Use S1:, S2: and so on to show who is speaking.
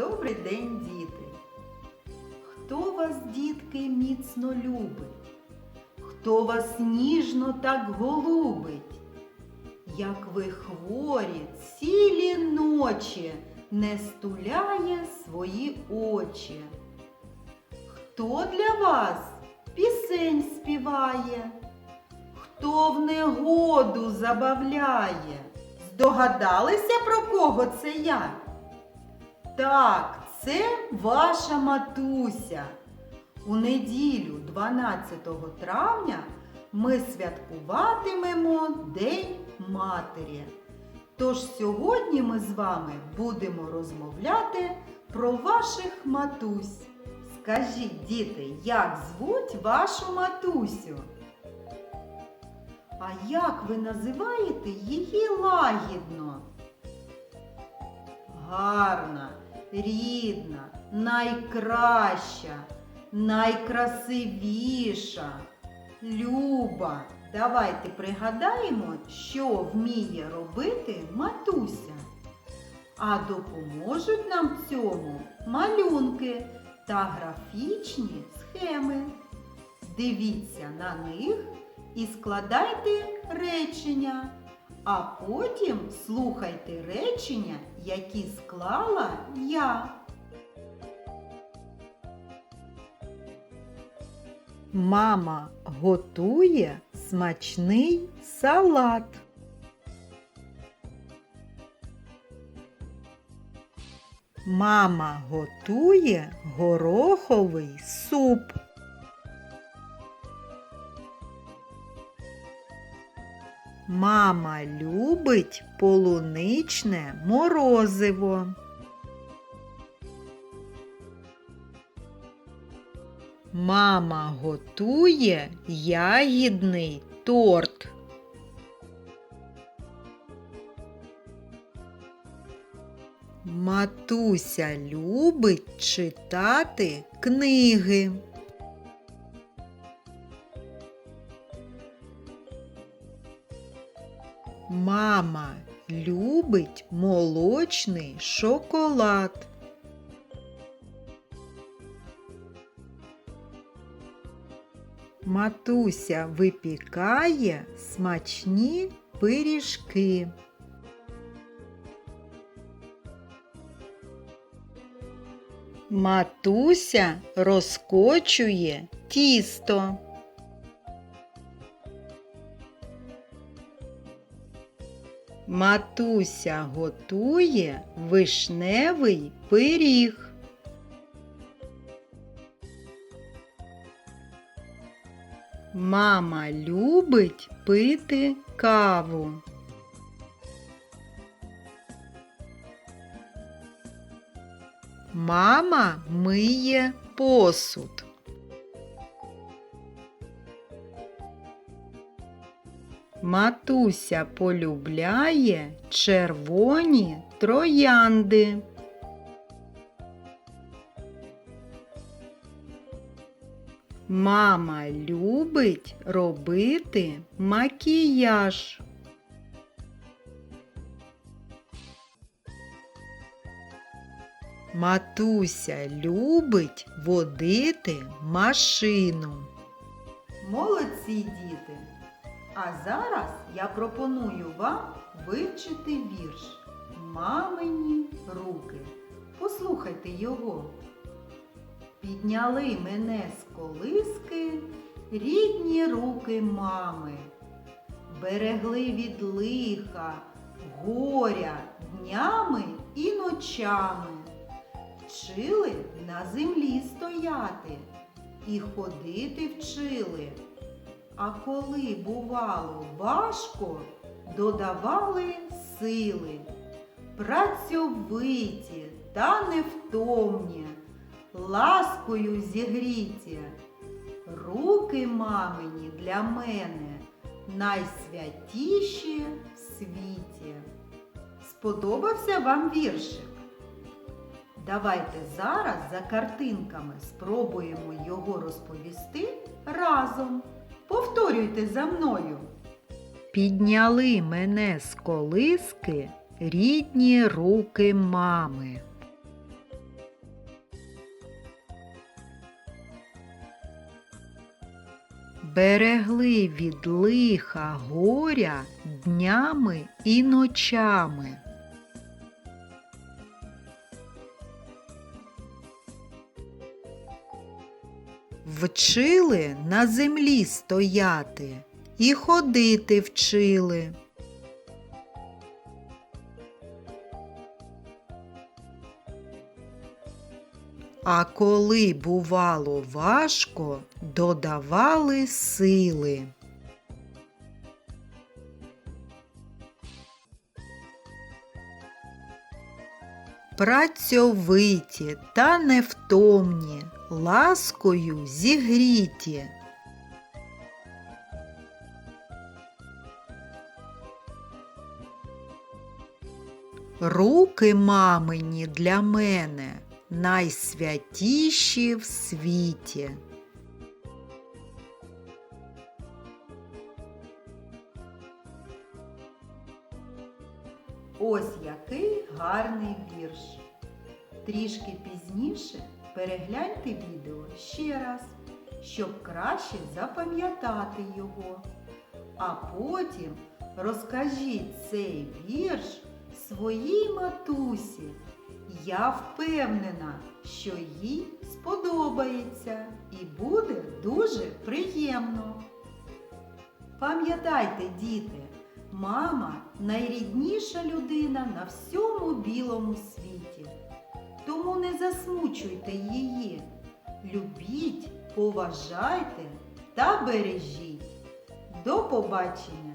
S1: Добрий день, діти! Хто вас, дітки, міцно любить? Хто вас ніжно так голубить? Як ви хворі цілі ночі не стуляє свої очі? Хто для вас пісень співає? Хто в негоду забавляє? Здогадалися, про кого це я? Так, це ваша матуся. У неділю 12 травня ми святкуватимемо День Матері. Тож сьогодні ми з вами будемо розмовляти про ваших матусь. Скажіть, діти, як звуть вашу матусю? А як ви називаєте її лагідно? Гарна, рідна, найкраща, найкрасивіша, люба. Давайте пригадаємо, що вміє робити матуся. А допоможуть нам в цьому малюнки та графічні схеми. Дивіться на них і складайте речення, а потім слухайте речення, які склала я. Мама готує смачний салат. Мама готує гороховий суп. Мама любить полуничне морозиво. Мама готує ягідний торт. Матуся любить читати книги. Мама любить молочний шоколад. Матуся випікає смачні пиріжки. Матуся розкочує тісто. Матуся готує вишневий пиріг. Мама любить пити каву. Мама миє посуд. Матуся полюбляє червоні троянди. Мама любить робити макіяж. Матуся любить водити машину. Молодці діти! А зараз я пропоную вам вивчити вірш Мамині руки. Послухайте його. Підняли мене з колиски рідні руки мами, берегли від лиха, горя днями і ночами, вчили на землі стояти і ходити вчили. А коли бувало важко, додавали сили, працьовиті та невтомні, ласкою зігріті. Руки мамині для мене найсвятіші в світі. Сподобався вам віршик? Давайте зараз за картинками спробуємо його розповісти разом. Повторюйте за мною. Підняли мене з колиски рідні руки мами.
S2: Берегли від лиха горя днями і ночами. Вчили на землі стояти і ходити вчили. А коли бувало важко, додавали сили. Працьовиті та невтомні, ласкою зігріті. Руки мамині для мене найсвятіші в світі.
S1: Ось який гарний вірш. Трішки пізніше перегляньте відео ще раз, щоб краще запам'ятати його. А потім розкажіть цей вірш своїй матусі. Я впевнена, що їй сподобається і буде дуже приємно. Пам'ятайте, діти, мама найрідніша людина на всьому білому світі. Тому не засмучуйте її. Любіть, поважайте та бережіть. До побачення!